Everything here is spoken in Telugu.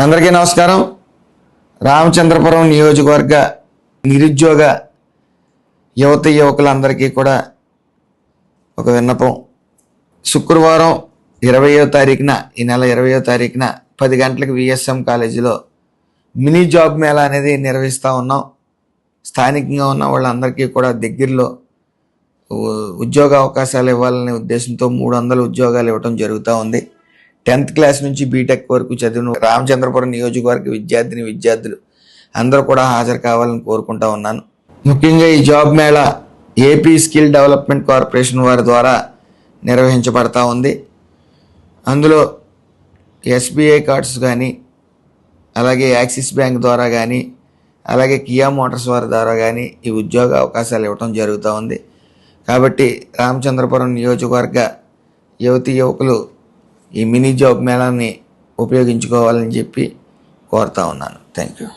అందరికీ నమస్కారం. రామచంద్రపురం నియోజకవర్గ నిరుద్యోగ యువత యువకులందరికీ కూడా ఒక విన్నపం. శుక్రవారం ఇరవయో తారీఖున ఈ నెల ఇరవయో తారీఖున పది గంటలకు విఎస్ఎం కాలేజీలో మినీ జాబ్ మేళా అనేది నిర్వహిస్తూ ఉన్నాం. స్థానికంగా ఉన్న వాళ్ళందరికీ కూడా దగ్గరలో ఉద్యోగ అవకాశాలు ఇవ్వాలనే ఉద్దేశంతో మూడు వందల ఉద్యోగాలు ఇవ్వటం జరుగుతూ ఉంది. టెన్త్ క్లాస్ నుంచి బీటెక్ వరకు చదివిన రామచంద్రపురం నియోజకవర్గ విద్యార్థిని విద్యార్థులు. అందరూ కూడా హాజరు కావాలని కోరుకుంటా ఉన్నాను. ముఖ్యంగా ఈ job mela AP skill development corporation వారి ద్వారా నిర్వహించబడతా ఉంది. అందులో ఎస్బీఐ కార్డ్స్ కానీ అలాగే యాక్సిస్ బ్యాంక్ ద్వారా కానీ అలాగే కియా మోటార్స్ వారి ద్వారా కానీ ఈ ఉద్యోగ అవకాశాలు ఇవ్వటం జరుగుతూ ఉంది. కాబట్టి రామచంద్రపురం నియోజకవర్గ యువతి యువకులు ఈ మినీ జాబ్ మేళాన్ని ఉపయోగించుకోవాలని చెప్పి కోరుతా ఉన్నాను. Thank you